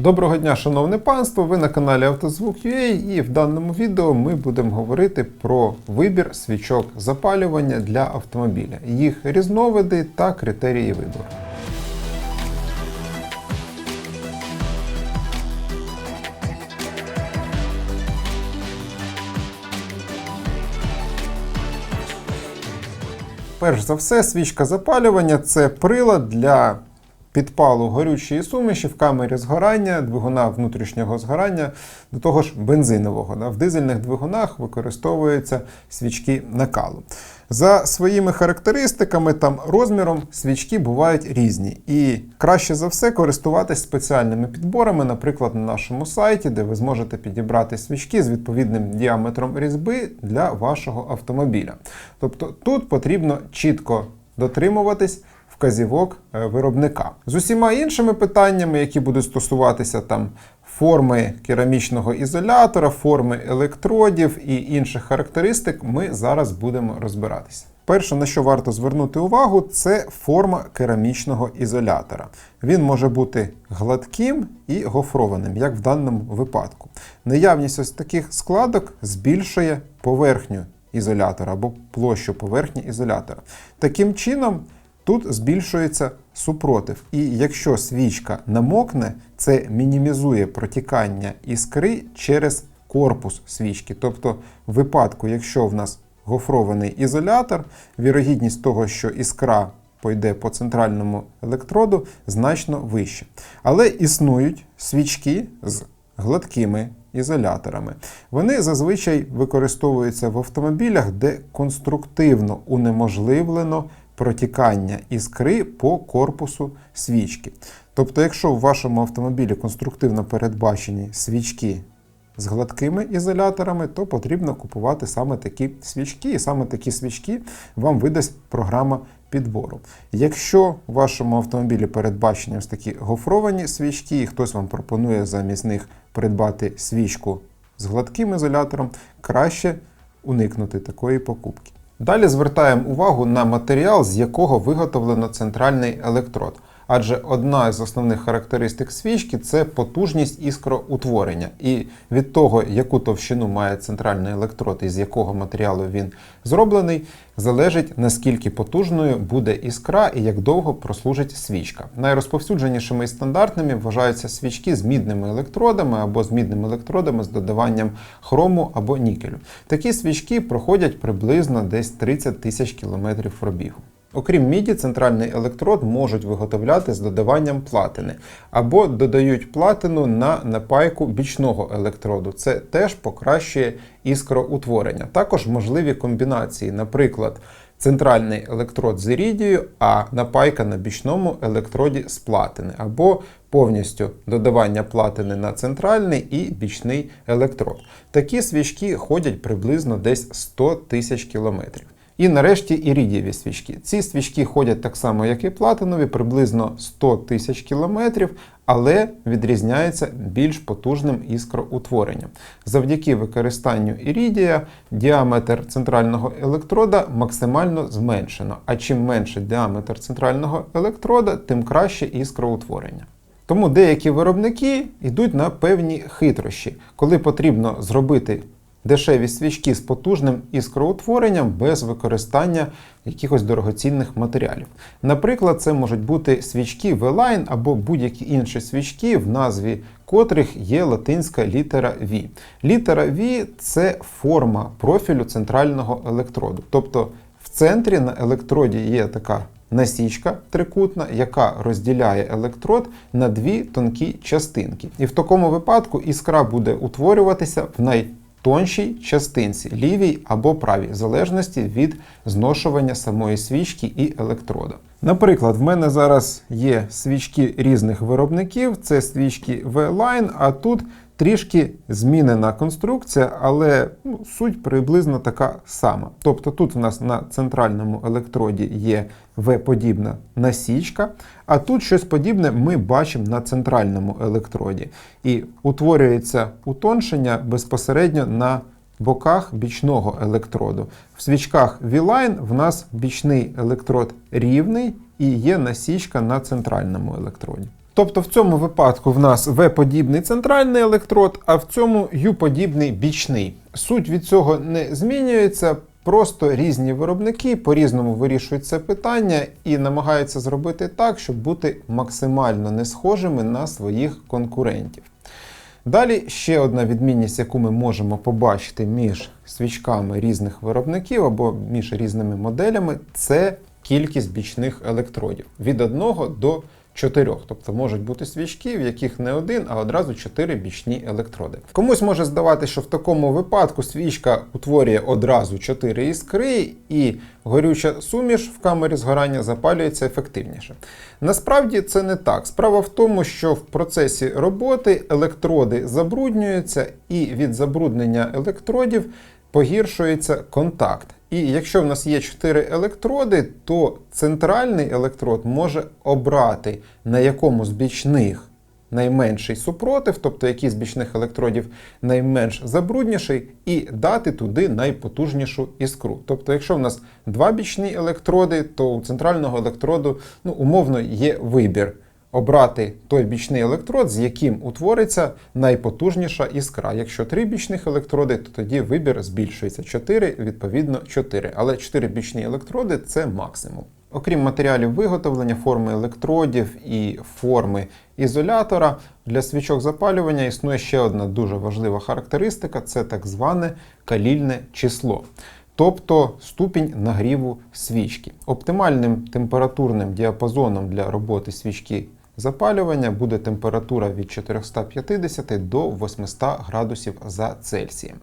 Доброго дня, шановне панство! Ви на каналі Автозвук.ua і в даному відео ми будемо говорити про вибір свічок запалювання для автомобіля, їх різновиди та критерії вибору. Перш за все, свічка запалювання це прилад для підпалу горючої суміші в камері згорання, двигуна внутрішнього згорання, до того ж бензинового. В дизельних двигунах використовуються свічки накалу. За своїми характеристиками там розміром свічки бувають різні. І краще за все користуватись спеціальними підборами, наприклад, на нашому сайті, де ви зможете підібрати свічки з відповідним діаметром різьби для вашого автомобіля. Тобто тут потрібно чітко дотримуватись вказівок е, виробника. З усіма іншими питаннями, які будуть стосуватися там форми керамічного ізолятора, форми електродів і інших характеристик, ми зараз будемо розбиратися. Перше, на що варто звернути увагу, це форма керамічного ізолятора. Він може бути гладким і гофрованим, як в даному випадку. Наявність ось таких складок збільшує поверхню ізолятора або площу поверхні ізолятора. Таким чином, Тут збільшується супротив, і якщо свічка намокне, це мінімізує протікання іскри через корпус свічки. Тобто, в випадку, якщо в нас гофрований ізолятор, вірогідність того, що іскра пойде по центральному електроду, значно вища. Але існують свічки з гладкими ізоляторами. Вони зазвичай використовуються в автомобілях, де конструктивно унеможливлено протікання іскри по корпусу свічки. Тобто, якщо в вашому автомобілі конструктивно передбачені свічки з гладкими ізоляторами, то потрібно купувати саме такі свічки, і саме такі свічки вам видасть програма підбору. Якщо в вашому автомобілі передбачені ось такі гофровані свічки, і хтось вам пропонує замість них придбати свічку з гладким ізолятором, краще уникнути такої покупки. Далі звертаємо увагу на матеріал, з якого виготовлено центральний електрод. Адже одна з основних характеристик свічки це потужність іскроутворення. І від того, яку товщину має центральний електрод і з якого матеріалу він зроблений, залежить наскільки потужною буде іскра і як довго прослужить свічка. Найрозповсюдженішими і стандартними вважаються свічки з мідними електродами або з мідними електродами з додаванням хрому або нікелю. Такі свічки проходять приблизно десь 30 тисяч кілометрів пробігу. Окрім міді, центральний електрод можуть виготовляти з додаванням платини, або додають платину на напайку бічного електроду. Це теж покращує іскроутворення. Також можливі комбінації, наприклад, центральний електрод з ірідією, а напайка на бічному електроді з платини, або повністю додавання платини на центральний і бічний електрод. Такі свічки ходять приблизно десь 100 тисяч кілометрів. І нарешті іридієві свічки. Ці свічки ходять так само, як і платинові, приблизно 100 тисяч кілометрів, але відрізняються більш потужним іскроутворенням. Завдяки використанню іридія діаметр центрального електрода максимально зменшено. А чим менше діаметр центрального електрода, тим краще іскроутворення. Тому деякі виробники йдуть на певні хитрощі, коли потрібно зробити дешеві свічки з потужним іскроутворенням без використання якихось дорогоцінних матеріалів. Наприклад, це можуть бути свічки V-Line або будь-які інші свічки, в назві котрих є латинська літера V. Літера V це форма профілю центрального електроду. Тобто в центрі на електроді є така насічка трикутна, яка розділяє електрод на дві тонкі частинки. І в такому випадку іскра буде утворюватися в най тоншій частинці, лівій або правій, в залежності від зношування самої свічки і електрода. Наприклад, в мене зараз є свічки різних виробників, це свічки V-Line, а тут трішки змінена конструкція, але ну, суть приблизно така сама. Тобто тут у нас на центральному електроді є V-подібна насічка, а тут щось подібне ми бачимо на центральному електроді. І утворюється утоншення безпосередньо на боках бічного електроду. В свічках V-Line в нас бічний електрод рівний і є насічка на центральному електроді. Тобто в цьому випадку в нас V-подібний центральний електрод, а в цьому U-подібний бічний. Суть від цього не змінюється. Просто різні виробники по-різному вирішують це питання і намагаються зробити так, щоб бути максимально не схожими на своїх конкурентів. Далі ще одна відмінність, яку ми можемо побачити між свічками різних виробників або між різними моделями, це кількість бічних електродів від 1 до 4. Тобто можуть бути свічки, в яких не один, а одразу 4 бічні електроди. Комусь може здавати, що в такому випадку свічка утворює одразу 4 іскри, і горюча суміш в камері згорання запалюється ефективніше. Насправді це не так. Справа в тому, що в процесі роботи електроди забруднюються, і від забруднення електродів погіршується контакт. І якщо в нас є 4 електроди, то центральний електрод може обрати на якому з бічних найменший супротив, тобто який з бічних електродів найменш забрудніший, і дати туди найпотужнішу іскру. Тобто, якщо в нас два бічні електроди, то у центрального електроду ну, умовно є вибір. Обрати той бічний електрод, з яким утвориться найпотужніша іскра. Якщо три бічних електроди, то тоді вибір збільшується. 4, відповідно, 4. Але 4 бічні електроди це максимум. Окрім матеріалів виготовлення, форми електродів і форми ізолятора, для свічок запалювання існує ще одна дуже важлива характеристика це так зване калільне число. Тобто ступінь нагріву свічки. Оптимальним температурним діапазоном для роботи свічки запалювання буде температура від 450 до 800 градусів за Цельсієм.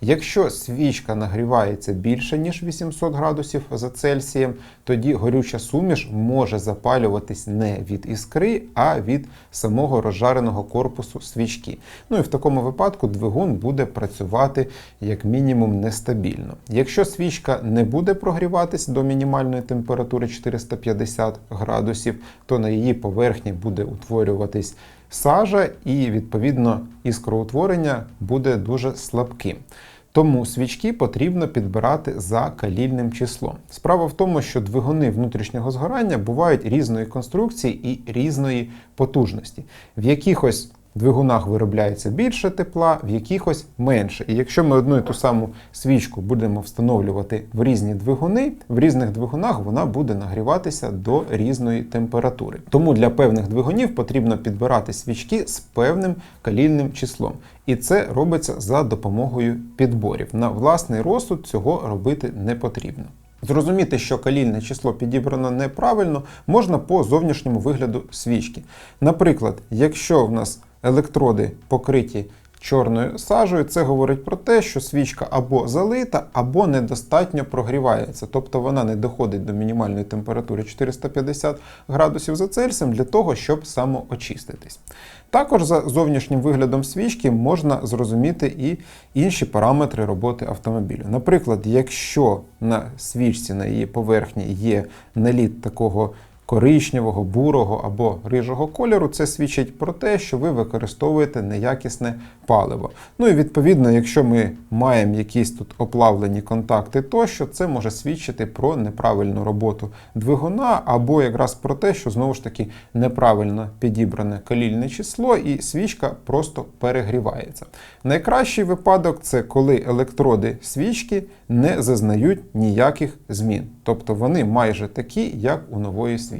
Якщо свічка нагрівається більше, ніж 800 градусів за Цельсієм, тоді горюча суміш може запалюватись не від іскри, а від самого розжареного корпусу свічки. Ну і в такому випадку двигун буде працювати як мінімум нестабільно. Якщо свічка не буде прогріватись до мінімальної температури 450 градусів, то на її поверхні буде утворюватись сажа, і відповідно іскроутворення буде дуже слабким. Тому свічки потрібно підбирати за калільним числом. Справа в тому, що двигуни внутрішнього згорання бувають різної конструкції і різної потужності. В якихось двигунах виробляється більше тепла, в якихось менше. І якщо ми одну і ту саму свічку будемо встановлювати в різні двигуни, в різних двигунах вона буде нагріватися до різної температури. Тому для певних двигунів потрібно підбирати свічки з певним калільним числом. І це робиться за допомогою підборів. На власний розсуд цього робити не потрібно. Зрозуміти, що калільне число підібрано неправильно, можна по зовнішньому вигляду свічки. Наприклад, якщо в нас електроди покриті чорною сажею, це говорить про те, що свічка або залита, або недостатньо прогрівається, тобто вона не доходить до мінімальної температури 450 градусів за Цельсієм для того, щоб самоочиститись. Також за зовнішнім виглядом свічки можна зрозуміти і інші параметри роботи автомобілю. Наприклад, якщо на свічці на її поверхні є наліт такого коричневого, бурого або рижого кольору, це свідчить про те, що ви використовуєте неякісне паливо. Ну і відповідно, якщо ми маємо якісь тут оплавлені контакти, тощо це може свідчити про неправильну роботу двигуна, або якраз про те, що знову ж таки неправильно підібране калільне число, і свічка просто перегрівається. Найкращий випадок це коли електроди свічки не зазнають ніяких змін, тобто вони майже такі, як у нової свічки.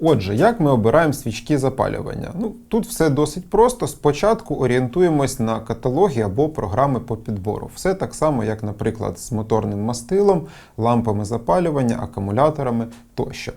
Отже, як ми обираємо свічки запалювання? Ну, Тут все досить просто. Спочатку орієнтуємось на каталоги або програми по підбору. Все так само, як, наприклад, з моторним мастилом, лампами запалювання, акумуляторами тощо.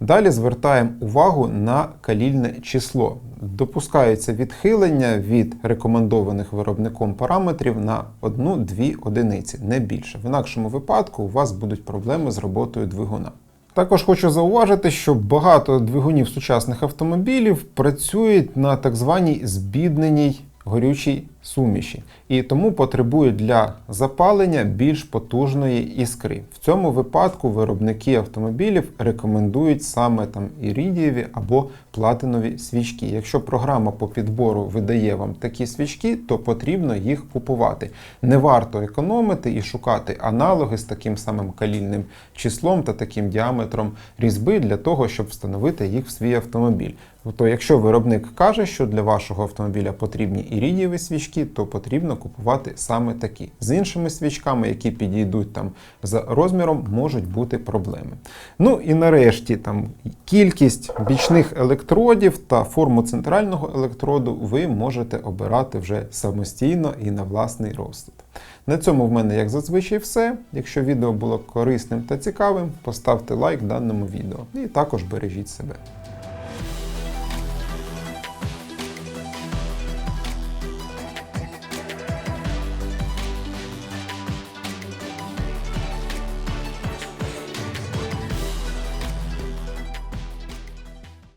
Далі звертаємо увагу на калільне число. Допускається відхилення від рекомендованих виробником параметрів на 1-2 одиниці, не більше. В інакшому випадку у вас будуть проблеми з роботою двигуна. Також хочу зауважити, що багато двигунів сучасних автомобілів працюють на так званій збідненій горючій суміші, і тому потребують для запалення більш потужної іскри. В цьому випадку виробники автомобілів рекомендують саме там іридієві або платинові свічки. Якщо програма по підбору видає вам такі свічки, то потрібно їх купувати. Не варто економити і шукати аналоги з таким самим калільним числом та таким діаметром різьби для того, щоб встановити їх в свій автомобіль. То якщо виробник каже, що для вашого автомобіля потрібні іридієві свічки, то потрібно купувати саме такі. З іншими свічками, які підійдуть там за розміром, можуть бути проблеми. Ну і нарешті там кількість бічних електродів та форму центрального електроду ви можете обирати вже самостійно і на власний розсуд. На цьому в мене, як зазвичай, все. Якщо відео було корисним та цікавим, поставте лайк даному відео і також бережіть себе.